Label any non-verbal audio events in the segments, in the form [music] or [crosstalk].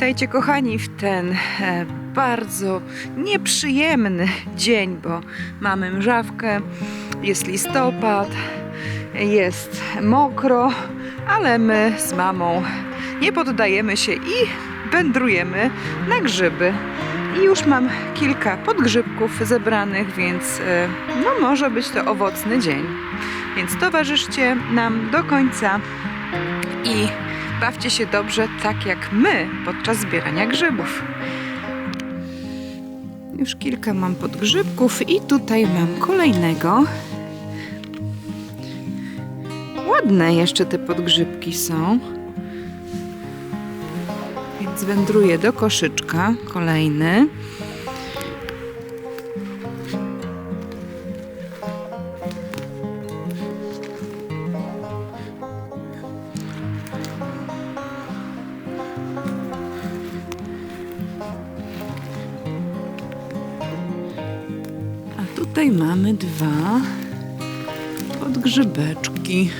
Witajcie kochani w ten e, bardzo nieprzyjemny dzień, bo mamy mrzawkę, jest listopad, jest mokro, ale my z mamą nie poddajemy się i wędrujemy na grzyby. I już mam kilka podgrzybków zebranych, więc e, no może być to owocny dzień. Więc towarzyszcie nam do końca i bawcie się dobrze, tak jak my podczas zbierania grzybów. Już kilka mam podgrzybków i tutaj mam kolejnego. Ładne jeszcze te podgrzybki są. Więc wędruję do koszyczka. Kolejny. Tutaj mamy dwa podgrzybeczki.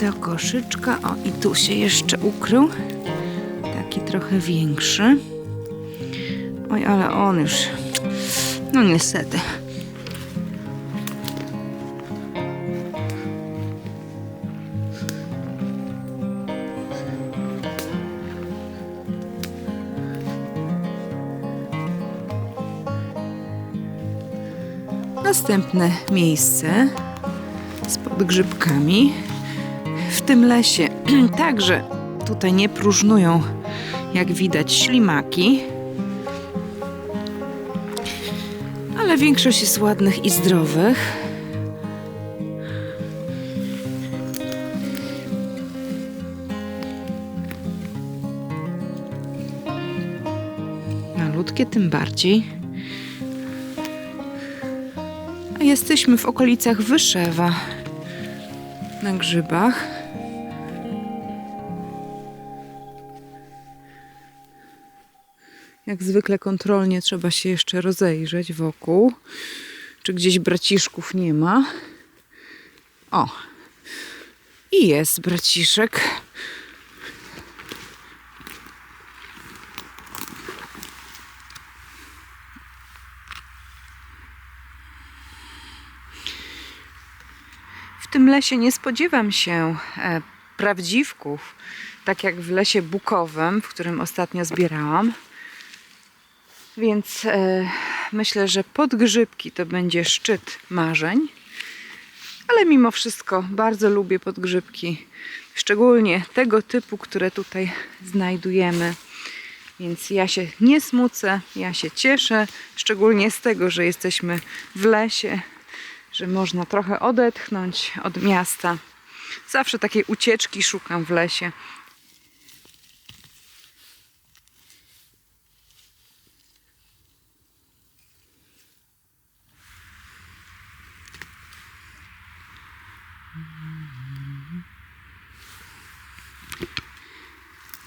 Do koszyczka. O, i tu się jeszcze ukrył. Taki trochę większy. Oj, ale on już. No niestety. Następne miejsce z podgrzybkami. W tym lesie [clears throat] także tutaj nie próżnują, jak widać, ślimaki. Ale większość jest ładnych i zdrowych. Malutkie tym bardziej. Jesteśmy w okolicach Wyszewa na grzybach. Jak zwykle kontrolnie trzeba się jeszcze rozejrzeć wokół, czy gdzieś braciszków nie ma. O, i jest braciszek. Tym lesie nie spodziewam się e, prawdziwków, tak jak w lesie bukowym, w którym ostatnio zbierałam. Więc e, myślę, że podgrzybki to będzie szczyt marzeń. Ale mimo wszystko bardzo lubię podgrzybki, szczególnie tego typu, które tutaj znajdujemy. Więc ja się nie smucę, ja się cieszę, szczególnie z tego, że jesteśmy w lesie, że można trochę odetchnąć od miasta. Zawsze takiej ucieczki szukam w lesie.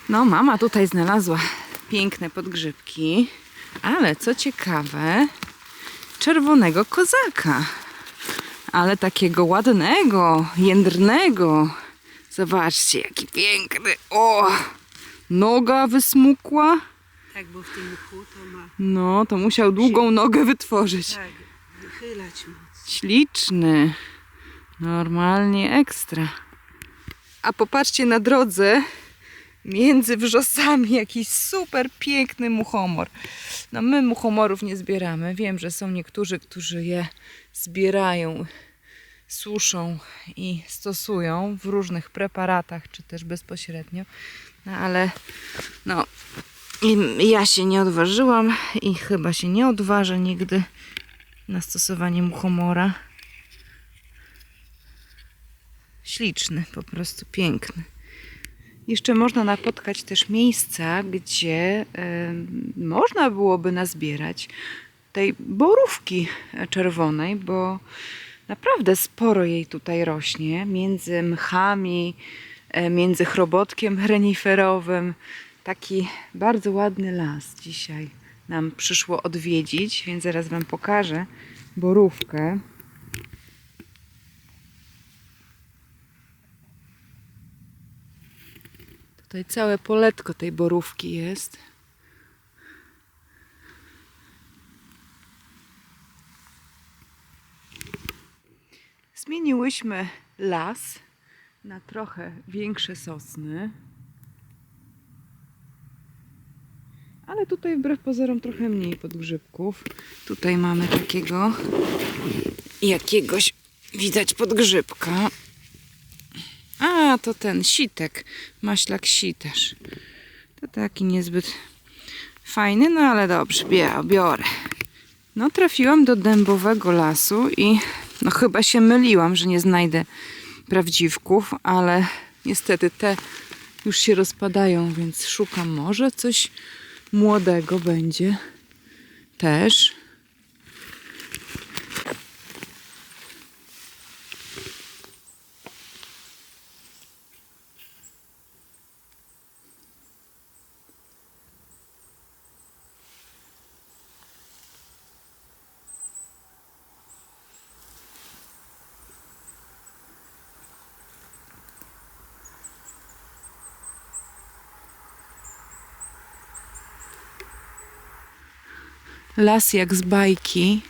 No, mama tutaj znalazła piękne podgrzybki, ale co ciekawe, czerwonego kozaka. Ale takiego ładnego, jędrnego. Zobaczcie, jaki piękny. O! Noga wysmukła. Tak, bo w tym mchu to ma No, to musiał długą nogę wytworzyć. tak, wychylać moc. Śliczny. Normalnie ekstra. A popatrzcie na drodze między wrzosami jakiś super piękny muchomor. No my muchomorów nie zbieramy. Wiem, że są niektórzy, którzy je zbierają, suszą i stosują w różnych preparatach, czy też bezpośrednio. No ale no ja się nie odważyłam i chyba się nie odważę nigdy na stosowanie muchomora. Śliczny, po prostu piękny. Jeszcze można napotkać też miejsca, gdzie em, można byłoby nazbierać tej borówki czerwonej, bo Naprawdę sporo jej tutaj rośnie między mchami, e, między chrobotkiem reniferowym. Taki bardzo ładny las dzisiaj nam przyszło odwiedzić, więc zaraz Wam pokażę borówkę. Tutaj całe poletko tej borówki jest. Zmieniłyśmy las na trochę większe sosny. Ale tutaj wbrew pozorom trochę mniej podgrzybków. Tutaj mamy takiego jakiegoś widać podgrzybka. A, to ten sitek, maślak sitarz. To taki niezbyt fajny, no ale dobrze, biorę. No trafiłam do dębowego lasu i no chyba się myliłam, że nie znajdę prawdziwków, ale niestety te już się rozpadają, więc szukam może coś młodego będzie też. Las jak z bajki.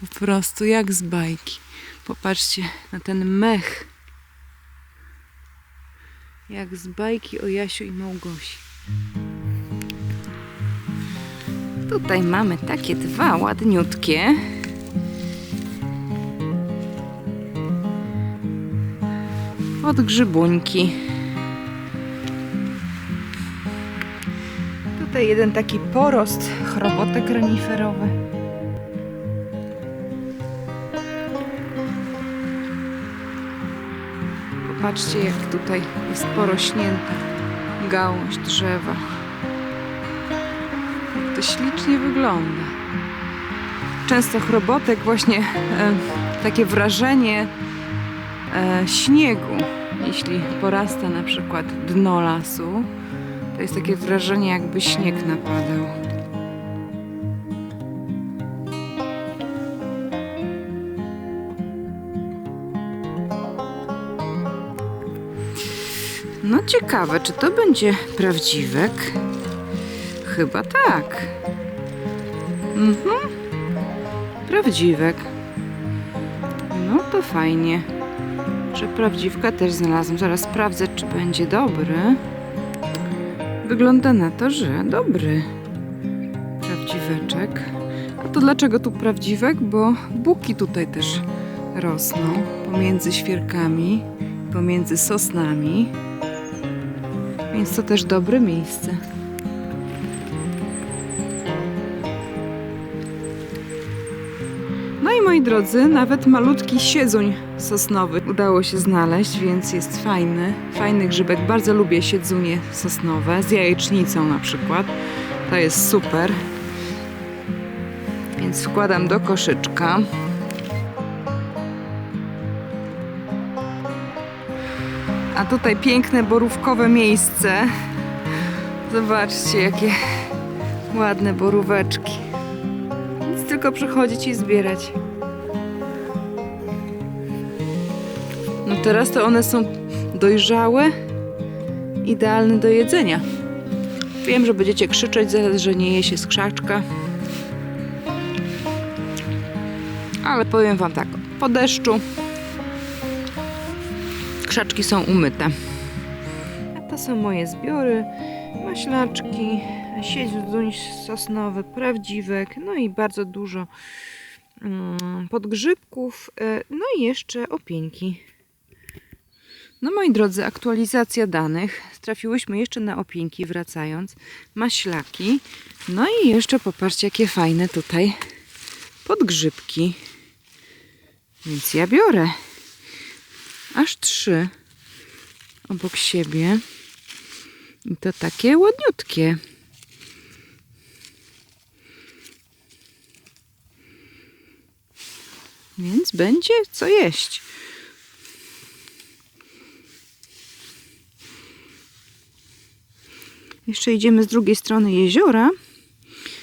Po prostu jak z bajki. Popatrzcie na ten mech. Jak z bajki o Jasiu i Małgosi. Tutaj mamy takie dwa ładniutkie. Podgrzybuńki. Tutaj jeden taki porost, chrobotek reniferowy. Popatrzcie, jak tutaj jest porośnięta gałąź drzewa. Jak to ślicznie wygląda. Często chrobotek właśnie e, takie wrażenie e, śniegu, jeśli porasta na przykład dno lasu, to jest takie wrażenie, jakby śnieg napadał. No ciekawe, czy to będzie prawdziwek? Chyba tak. Mhm. Prawdziwek. No to fajnie, że prawdziwka też znalazłam. Zaraz sprawdzę, czy będzie dobry. Wygląda na to, że dobry prawdziweczek. A to dlaczego tu prawdziwek? Bo buki tutaj też rosną pomiędzy świerkami, pomiędzy sosnami. Więc to też dobre miejsce. No i moi drodzy, nawet malutki siedzuń sosnowy udało się znaleźć, więc jest fajny. Fajny grzybek. Bardzo lubię siedzunie sosnowe z jajecznicą na przykład. To jest super. Więc wkładam do koszyczka. A tutaj piękne borówkowe miejsce. Zobaczcie, jakie ładne boróweczki. Tylko przychodzić i zbierać. No teraz to one są dojrzałe, idealne do jedzenia. Wiem, że będziecie krzyczeć zaraz, że nie je się z krzaczka. Ale powiem wam tak, po deszczu krzaczki są umyte. A to są moje zbiory, maślaczki, siedź sosnowy, prawdziwek, no i bardzo dużo mm, podgrzybków, e, no i jeszcze opieńki. No moi drodzy, aktualizacja danych. Trafiłyśmy jeszcze na opieńki wracając. Maślaki. No i jeszcze popatrzcie, jakie fajne tutaj podgrzybki. Więc ja biorę aż trzy obok siebie. I to takie ładniutkie. Więc będzie co jeść. Jeszcze idziemy z drugiej strony jeziora,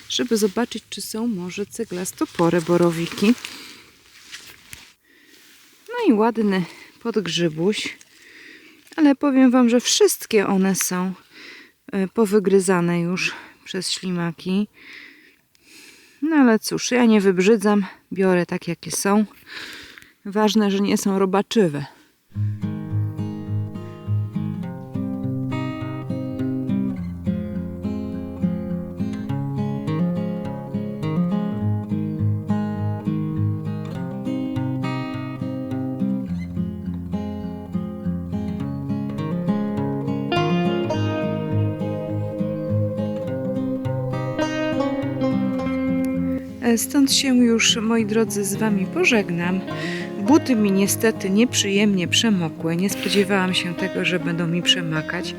żeby zobaczyć, czy są może ceglastopore borowiki. No i ładny podgrzybuś. ale powiem Wam, że wszystkie one są e, powygryzane już przez ślimaki. No ale cóż, ja nie wybrzydzam, biorę tak jakie są. Ważne, że nie są robaczywe. Stąd się już, moi drodzy, z Wami pożegnam. Buty mi niestety nieprzyjemnie przemokły. Nie spodziewałam się tego, że będą mi przemakać.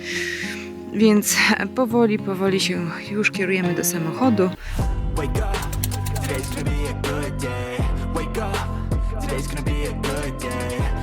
Więc powoli, powoli się już kierujemy do samochodu. Today's gonna be a good day.